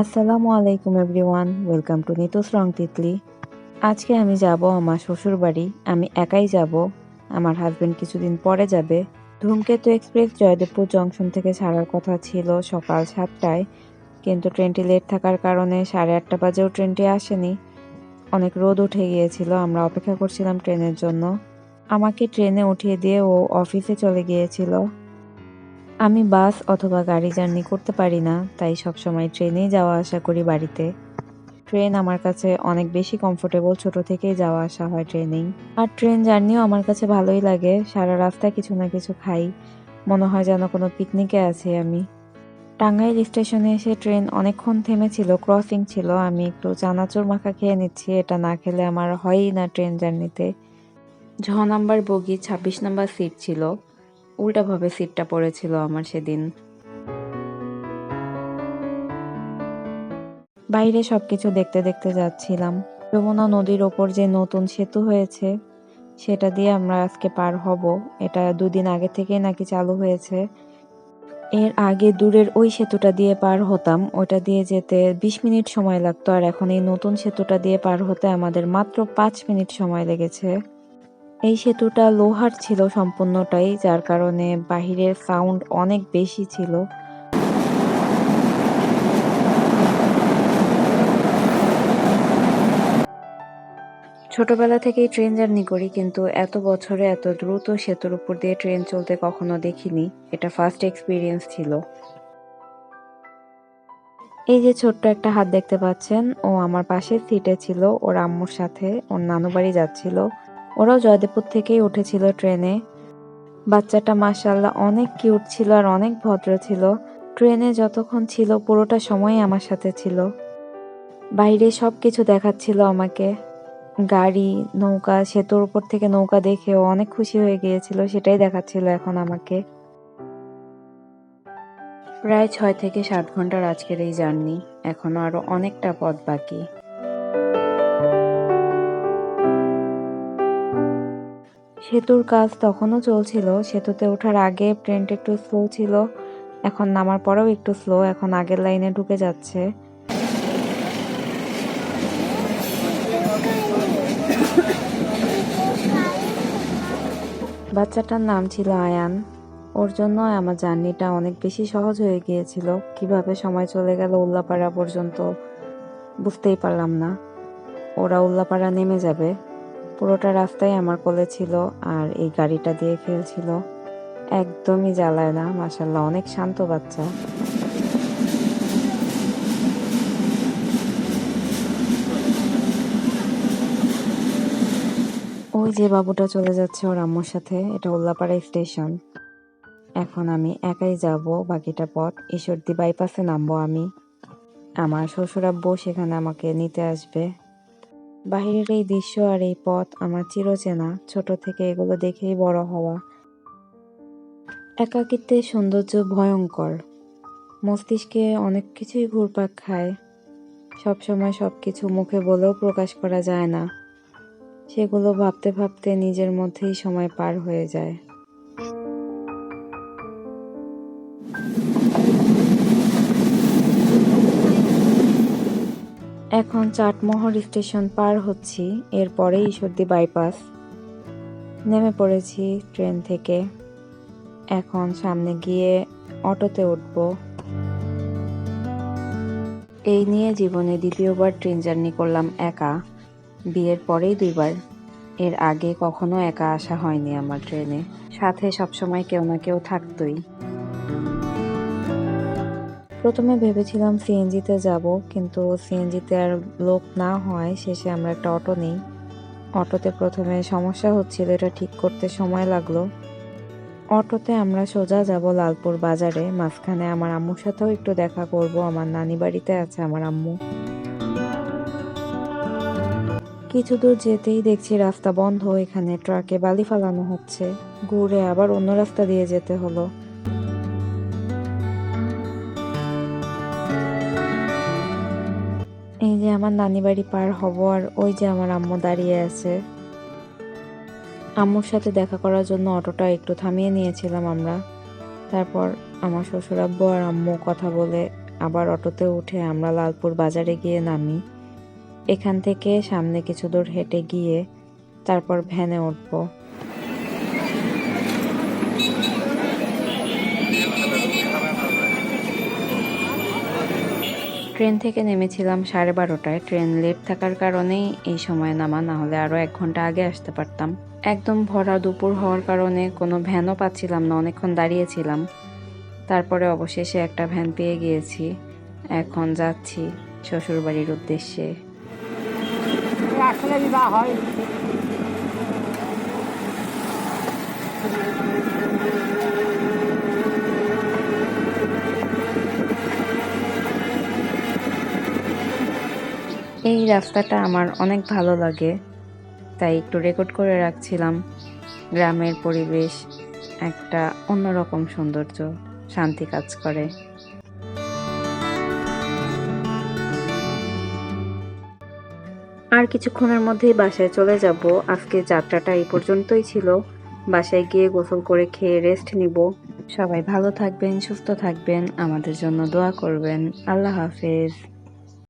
আসসালামু আলাইকুম everyone, welcome to নিতুস রং তিতলি। আজকে আমি যাব আমার শ্বশুর বাড়ি আমি একাই যাব, আমার হাজব্যান্ড কিছুদিন পরে যাবে। ধূমকেতু এক্সপ্রেস জয়দেবপুর জংশন থেকে ছাড়ার কথা ছিল সকাল সাতটায়, কিন্তু ট্রেনটি লেট থাকার কারণে সাড়ে আটটা বাজেও ট্রেনটি আসেনি। অনেক রোদ উঠে গিয়েছিল, আমরা অপেক্ষা করছিলাম ট্রেনের জন্য। আমাকে ট্রেনে উঠিয়ে দিয়ে ও অফিসে চলে গিয়েছিল। আমি বাস অথবা গাড়ি জার্নি করতে পারি না, তাই সবসময় ট্রেনেই যাওয়া আসা করি বাড়িতে। ট্রেন আমার কাছে অনেক বেশি কমফোর্টেবল ছোট থেকেই যাওয়া আসা হয় ট্রেনেই। আর ট্রেন জার্নিও আমার কাছে ভালোই লাগে, সারা রাস্তায় কিছু না কিছু খাই। মনে হয় যেন কোনো পিকনিকে আছি আমি। টাঙ্গাইল স্টেশনে এসে ট্রেন অনেকক্ষণ থেমেছিল ক্রসিং ছিল, আমি একটু চানাচুর মাখা খেয়ে নিচ্ছি, এটা না খেলে আমার হয়ই না ট্রেন জার্নিতে। ঝ নাম্বার বগি, ছাব্বিশ নাম্বার সিট ছিল। উল্টাভাবে সিটটা পড়েছিল আমার সেদিন। বাইরে সবকিছু দেখতে দেখতে যাচ্ছিলাম। যমুনা নদীর ওপর যে নতুন সেতু হয়েছে, সেটা দিয়ে আমরা আজকে পার হব। এটা দুদিন আগে থেকেই নাকি চালু হয়েছে। এর আগে দূরের ওই সেতুটা দিয়ে পার হতাম। ওটা দিয়ে যেতে বিশ মিনিট সময় লাগতো। আর এখন এই নতুন সেতুটা দিয়ে পার হতে আমাদের মাত্র পাঁচ মিনিট সময় লেগেছে। এই সেতুটা লোহার ছিল সম্পূর্ণটাই, যার কারণে বাহিরের সাউন্ড অনেক বেশি ছিল। ছোটবেলা থেকেই ট্রেন জার্নি করি, কিন্তু এত বছরে এত দ্রুত সেতুর উপর দিয়ে ট্রেন চলতে কখনো দেখিনি। এটা ফার্স্ট এক্সপিরিয়েন্স ছিল। এই যে ছোট্ট একটা হাত দেখতে পাচ্ছেন, ও আমার পাশের সিটে ছিল, ওর আম্মুর সাথে, ওর নানু বাড়ি যাচ্ছিল। ওরাও জয়দেবপুর থেকেই উঠেছিল ট্রেনে। বাচ্চাটা মাসাল্লাহ অনেক কিউট ছিল আর অনেক ভদ্র ছিল। ট্রেনে যতক্ষণ ছিল পুরোটা সময় আমার সাথে ছিল। বাইরে সব কিছু দেখাচ্ছিল আমাকে। গাড়ি, নৌকা সেতুর উপর থেকে নৌকা দেখে ও অনেক খুশি হয়ে গিয়েছিল, সেটাই দেখাচ্ছিল এখন আমাকে। প্রায় ছয় থেকে সাত ঘণ্টার আজকের এই জার্নি, এখনও আরও অনেকটা পথ বাকি। সেতুর কাজ তখনও চলছিল। সেতুতে ওঠার আগে ট্রেনটা একটু স্লো ছিল। এখন নামার পরেও একটু স্লো এখন আগের লাইনে ঢুকে যাচ্ছে। বাচ্চাটার নাম ছিল আয়ান। ওর জন্য আমার জার্নিটা অনেক বেশি সহজ হয়ে গিয়েছিল। কীভাবে সময় চলে গেল উল্লাপাড়া পর্যন্ত, বুঝতেই পারলাম না। ওরা উল্লাপাড়া নেমে যাবে। পুরোটা রাস্তায় আমার কোলে ছিল আর এই গাড়িটা দিয়ে খেলছিল একদমই জ্বালায় না মাসাল্লাহ অনেক শান্ত বাচ্চা। ওই যে বাবুটা চলে যাচ্ছে ওর আম্মুর সাথে, এটা উল্লাপাড়া স্টেশন। এখন আমি একাই যাব, বাকিটা পথ ঈশ্বরদী বাইপাসে নামবো আমি। আমার শ্বশুরাব্বু সেখানে আমাকে নিতে আসবে। বাহিরের এই দৃশ্য আর এই পথ আমার চিরচেনা। ছোট থেকে এগুলো দেখেই বড় হওয়া। একাকিত্বের সৌন্দর্য ভয়ঙ্কর। মস্তিষ্কে অনেক কিছুই ঘুরপাক খায়। সবসময় সব কিছু মুখে বলেও প্রকাশ করা যায় না। সেগুলো ভাবতে ভাবতে নিজের মধ্যেই সময় পার হয়ে যায়। এখন চাটমোহর স্টেশন পার হচ্ছি, এরপরে ঈশ্বরদী বাইপাস। নেমে পড়েছি ট্রেন থেকে। এখন সামনে গিয়ে অটোতে উঠব। এই নিয়ে জীবনে দ্বিতীয়বার ট্রেন জার্নি করলাম একা। বিয়ের পরেই দুইবার। এর আগে কখনো একা আসা হয়নি আমার ট্রেনে। সাথে সবসময় কেউ না কেউ থাকতোই। প্রথমে ভেবেছিলাম সিএনজিতে যাব, কিন্তু সিএনজিতে আর লোক না হয় শেষে আমরা একটা অটো নিই। অটোতে প্রথমে সমস্যা হচ্ছিল, এটা ঠিক করতে সময় লাগল। অটোতে আমরা সোজা যাব লালপুর বাজারে, মাঝখানে আমার আম্মুর সাথেও একটু দেখা করব, আমার নানি বাড়িতে আছে আমার আম্মু। কিছু দূর যেতেই দেখছি রাস্তা বন্ধ, এখানে ট্রাকে বালি ফালানো হচ্ছে। ঘুরে আবার অন্য রাস্তা দিয়ে যেতে হলো। এই যে আমার নানি বাড়ি পার হব আর ওই যে আমার আম্মু দাঁড়িয়ে আছে। আম্মুর সাথে দেখা করার জন্য অটোটা একটু থামিয়ে নিয়েছিলাম আমরা। তারপর আমার শ্বশুর আব্বু আর আম্মু কথা বলে আবার অটোতে উঠে আমরা লালপুর বাজারে গিয়ে নামি। এখান থেকে সামনে কিছু দূর হেঁটে গিয়ে তারপর ভ্যানে উঠবো। ট্রেন থেকে নেমেছিলাম সাড়ে বারোটায়। ট্রেন লেট থাকার কারণেই এই সময় নামা, না হলে আরও এক ঘণ্টা আগে আসতে পারতাম। একদম ভরা দুপুর হওয়ার কারণে কোনো ভ্যানও পাচ্ছিলাম না, অনেকক্ষণ দাঁড়িয়েছিলাম। তারপরে অবশেষে একটা ভ্যান পেয়ে গিয়েছি। এখন যাচ্ছি শ্বশুরবাড়ির উদ্দেশ্যে। বিবাহ হয়। এই রাস্তাটা আমার অনেক ভালো লাগে, তাই একটু রেকর্ড করে রাখছিলাম। গ্রামের পরিবেশ একটা অন্যরকম সৌন্দর্য, শান্তি কাজ করে। আর কিছুক্ষণের মধ্যেই বাসায় চলে যাব। আজকে যাত্রাটা এই পর্যন্তই ছিল। বাসায় গিয়ে গোসল করে খেয়ে রেস্ট নিব। সবাই ভালো থাকবেন, সুস্থ থাকবেন। আমাদের জন্য দোয়া করবেন। আল্লাহ হাফেজ।